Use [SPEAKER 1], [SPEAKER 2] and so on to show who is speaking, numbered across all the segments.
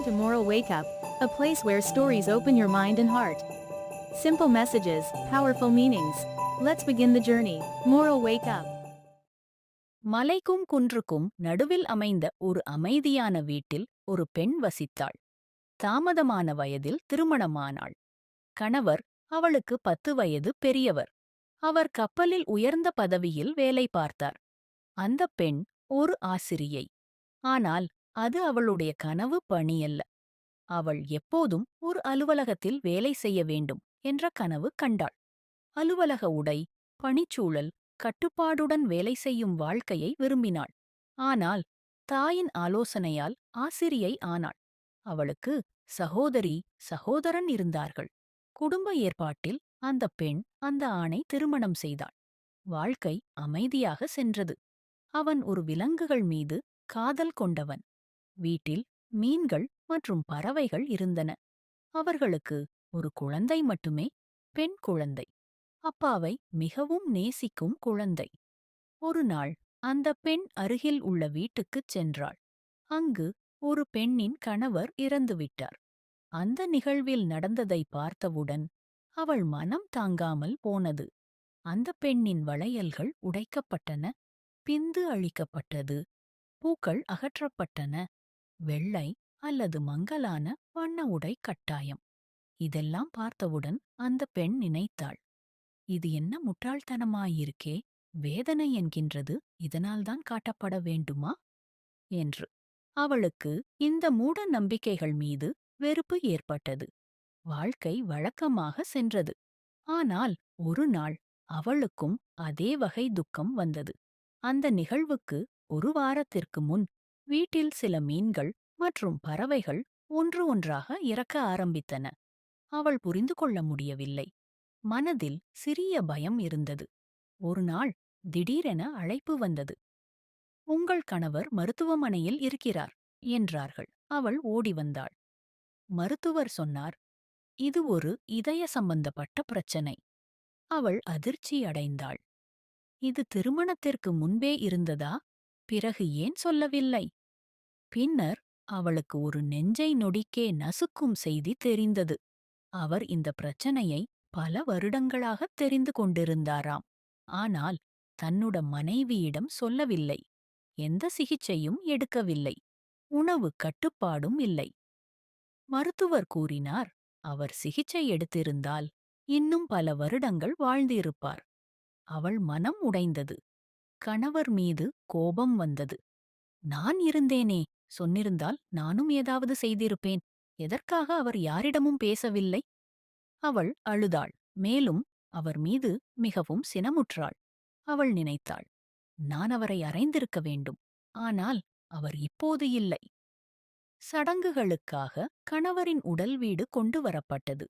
[SPEAKER 1] Welcome to Moral Wake Up, a place where stories open your mind and heart. Simple messages, powerful meanings. Let's begin the journey. Moral Wake Up.
[SPEAKER 2] மலைக்கும் குன்றுக்கும் நடுவில் அமைந்த ஒரு அமைதியான வீட்டில் ஒரு பெண் வசித்தாள் தாமதமான வயதில் திருமணமானாள் கணவர் அவளுக்கு பத்து வயது பெரியவர் அவர் கப்பலில் உயர்ந்த பதவியில் வேலை பார்த்தார் அந்தப் பெண் ஒரு ஆசிரியை ஆனால் அது அவளுடைய கனவு பணியல்ல அவள் எப்போதும் ஒரு அலுவலகத்தில் வேலை செய்ய வேண்டும் என்ற கனவு கண்டாள். அலுவலக உடை பணிச்சூழல் கட்டுப்பாடுடன் வேலை செய்யும் வாழ்க்கையை விரும்பினாள். ஆனால் தாயின் ஆலோசனையால் ஆசிரியை ஆனாள். அவளுக்கு சகோதரி சகோதரன் இருந்தார்கள். குடும்ப ஏற்பாட்டில் அந்த பெண் அந்த ஆணை திருமணம் செய்தாள். வாழ்க்கை அமைதியாக சென்றது. அவன் ஒரு விலங்குகள் மீது காதல் கொண்டவன். வீட்டில் மீன்கள் மற்றும் பறவைகள் இருந்தன. அவர்களுக்கு ஒரு குழந்தை மட்டுமே பெண் குழந்தை. அப்பாவை மிகவும் நேசிக்கும் குழந்தை. ஒரு நாள் அந்த பெண் அருகில் உள்ள வீட்டுக்குச் சென்றாள். அங்கு ஒரு பெண்ணின் கணவர் இறந்துவிட்டார் அந்த நிகழ்வில் நடந்ததை பார்த்தவுடன் அவள் மனம் தாங்காமல் போனது. அந்த பெண்ணின் வளையல்கள் உடைக்கப்பட்டன பிந்து அழிக்கப்பட்டது பூக்கள் அகற்றப்பட்டன வெள்ளை அல்லது மங்கலான வண்ண உடை கட்டாயம். இதெல்லாம் பார்த்தவுடன் அந்த பெண் நினைத்தாள். இது என்ன முட்டாள்தனமாயிருக்கே வேதனை என்கின்றது. இதனால்தான் காட்டப்பட வேண்டுமா? என்று. அவளுக்கு இந்த மூட நம்பிக்கைகள் மீது வெறுப்பு ஏற்பட்டது. வாழ்க்கை வழக்கமாக சென்றது. ஆனால் ஒரு நாள் அவளுக்கும் அதே வகை துக்கம் வந்தது. அந்த நிகழ்வுக்கு ஒரு வாரத்திற்கு முன் வீட்டில் சில மீன்கள் மற்றும் பறவைகள் ஒன்று ஒன்றாக இறக்க ஆரம்பித்தன. அவள் புரிந்து கொள்ள முடியவில்லை. மனதில் சிறிய பயம் இருந்தது. ஒரு நாள் திடீரென அழைப்பு வந்தது. உங்கள் கணவர் மருத்துவமனையில் இருக்கிறார் என்றார்கள். அவள் ஓடி வந்தாள். மருத்துவர் சொன்னார் இது ஒரு இதய சம்பந்தப்பட்ட பிரச்சனை. அவள் அதிர்ச்சி அடைந்தாள். இது திருமணத்திற்கு முன்பே இருந்ததா? பிறகு ஏன் சொல்லவில்லை? பின்னர் அவளுக்கு ஒரு நெஞ்சை நொடிக்கே நசுக்கும் செய்தி தெரிந்தது. அவர் இந்த பிரச்சனையை பல வருடங்களாகத் தெரிந்து கொண்டிருந்தாராம். ஆனால் தன்னுட மனைவியிடம் சொல்லவில்லை. எந்த சிகிச்சையும் எடுக்கவில்லை. உணவு கட்டுப்பாடும் இல்லை. மருத்துவர் கூறினார் அவர் சிகிச்சை எடுத்திருந்தால் இன்னும் பல வருடங்கள் வாழ்ந்திருப்பார். அவள் மனம் உடைந்தது. கணவர் மீது கோபம் வந்தது. நான் இருந்தேனே! சொன்னிருந்தால் நானும் ஏதாவது செய்திருப்பேன். எதற்காக அவர் யாரிடமும் பேசவில்லை? அவள் அழுதாள். மேலும் அவர் மீது மிகவும் சினமுற்றாள். அவள் நினைத்தாள் நான் அவரை அறைந்திருக்க வேண்டும். ஆனால் அவர் இப்போது இல்லை. சடங்குகளுக்காக கணவரின் உடல் வீடு கொண்டு வரப்பட்டது.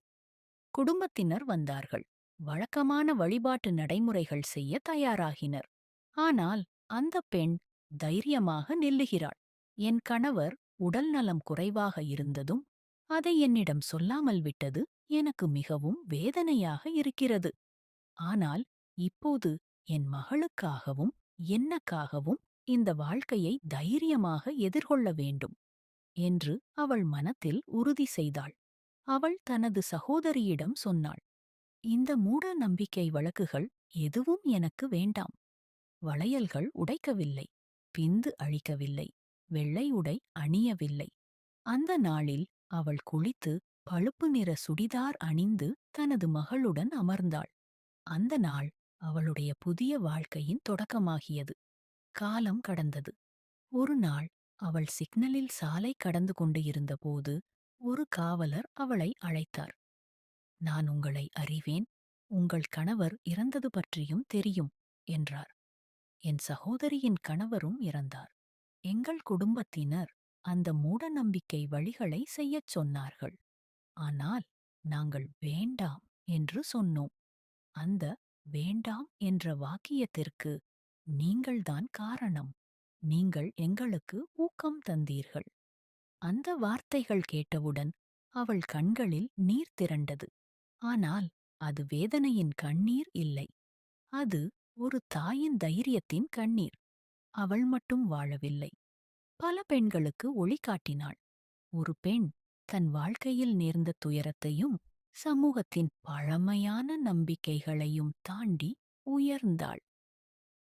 [SPEAKER 2] குடும்பத்தினர் வந்தார்கள். வழக்கமான வழிபாட்டு நடைமுறைகள் செய்ய தயாராகினர். ஆனால் அந்த பெண் தைரியமாக நில்லுகிறாள். என் கணவர் உடல் நலம் குறைவாக இருந்ததும் அதை என்னிடம் சொல்லாமல் விட்டது எனக்கு மிகவும் வேதனையாக இருக்கிறது. ஆனால் இப்போது என் மகளுக்காகவும் என்னக்காகவும் இந்த வாழ்க்கையை தைரியமாக எதிர்கொள்ள வேண்டும் என்று அவள் மனத்தில் உறுதி செய்தாள். அவள் தனது சகோதரியிடம் சொன்னாள் இந்த மூட நம்பிக்கை வழக்குகள் எதுவும் எனக்கு வேண்டாம். வளையல்கள் உடைக்கவில்லை பிந்து அழிக்கவில்லை. வெள்ளை உடை அணியவில்லை. அந்த நாளில் அவள் குளித்து பழுப்பு நிற சுடிதார் அணிந்து தனது மகளுடன் அமர்ந்தாள். அந்த நாள் அவளுடைய புதிய வாழ்க்கையின் தொடக்கமாகியது. காலம் கடந்தது. ஒரு நாள் அவள் சிக்னலில் சாலை கடந்து கொண்டு இருந்தபோது ஒரு காவலர் அவளை அழைத்தார். நான் உங்களை அறிவேன். உங்கள் கணவர் இறந்தது பற்றியும் தெரியும் என்றார். என் சகோதரியின் கணவரும் இறந்தார். எங்கள் குடும்பத்தினர் அந்த மூடநம்பிக்கை வழிகளை செய்யச் சொன்னார்கள். ஆனால் நாங்கள் வேண்டாம் என்று சொன்னோம். அந்த வேண்டாம் என்ற வாக்கியத்திற்கு நீங்கள்தான் காரணம். நீங்கள் எங்களுக்கு ஊக்கம் தந்தீர்கள் அந்த வார்த்தைகள் கேட்டவுடன் அவள் கண்களில் நீர் திரண்டது. ஆனால் அது வேதனையின் கண்ணீர் இல்லை. அது ஒரு தாயின் தைரியத்தின் கண்ணீர். அவள் மட்டும் வாழவில்லை. பல பெண்களுக்கு ஒளி காட்டினாள். ஒரு பெண் தன் வாழ்க்கையில் நேர்ந்த துயரத்தையும் சமூகத்தின் பழமையான நம்பிக்கைகளையும் தாண்டி உயர்ந்தாள்.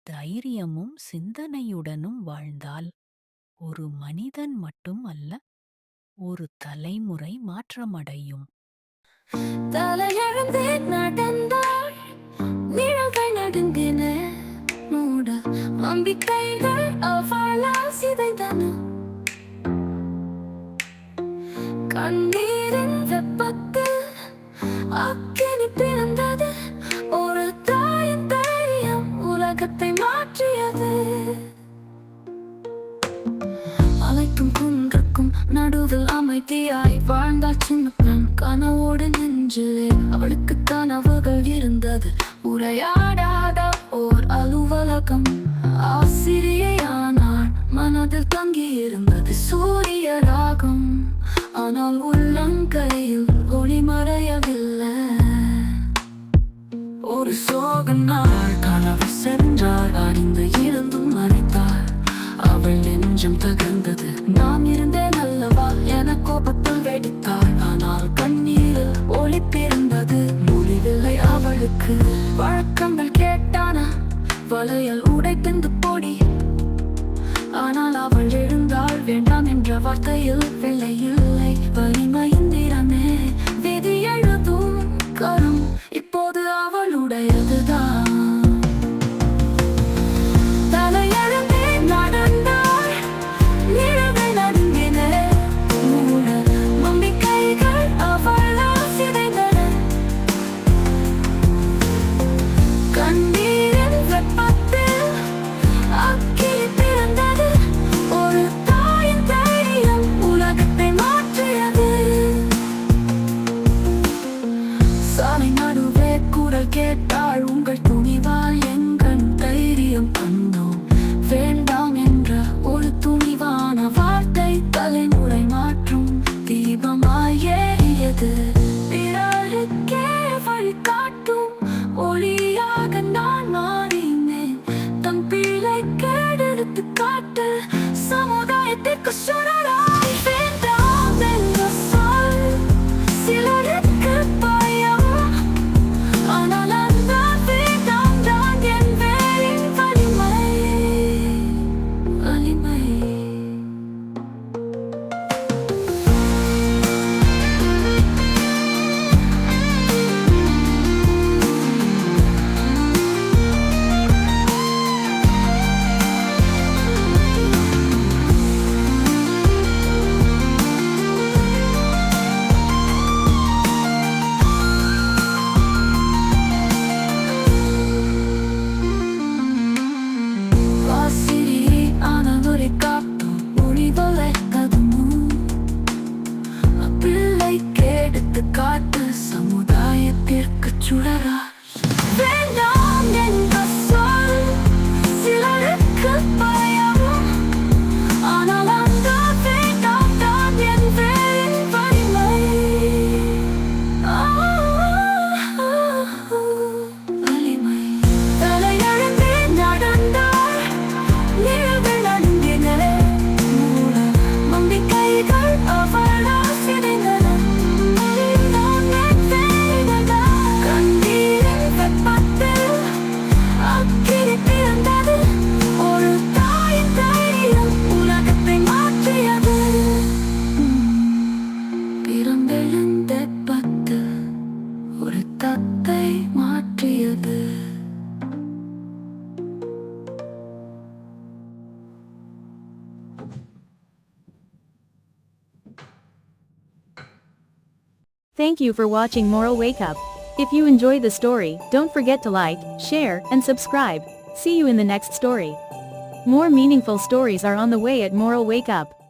[SPEAKER 2] தைரியமும் சிந்தனையுடனும் வாழ்ந்தால் ஒரு மனிதன் மட்டும் அல்ல ஒரு தலைமுறை மாற்றமடையும்.
[SPEAKER 3] தலையழந்தேன் உலகத்தை மாற்றியது. அலைக்கும் குன்றுக்கும் நடுவில் அமைதியாய் வாழ்ந்தாள் சின்ன கனவோடு நெஞ்சிலே அவளுக்கு கனவுகள் இருந்தது. உரையாடாத ஓர் அலுவலகம். ஆசிரியையானாள் மனதில் தங்கி இருந்தது சூரிய ராகம் ஆனால் உள்ளங்கையில் ஒளிமறையவில்லை ஒரு கனவு சென்றாள் அறிந்து இருந்தும் மறைத்தாள் அவள் நெஞ்சம் தகர்ந்தது. நான் இருந்தேன் அல்லவா? என கோபத்தில் வெடித்தாள். ஆனால் கண்ணீரில் ஒளி பிறந்தது முடிவில்லை அவளுக்கு. வழக்கங்கள் கேட்டான வளையல் உடைத்தந்து போடி. ஆனால் அவள் எழுந்தாள் வேண்டாம் என்ற வார்த்தையில் வெள்ளையில்
[SPEAKER 1] Thank you for watching Moral Wake Up. If you enjoy the story, don't forget to like, share, and subscribe. See you in the next story. More meaningful stories are on the way at Moral Wake Up.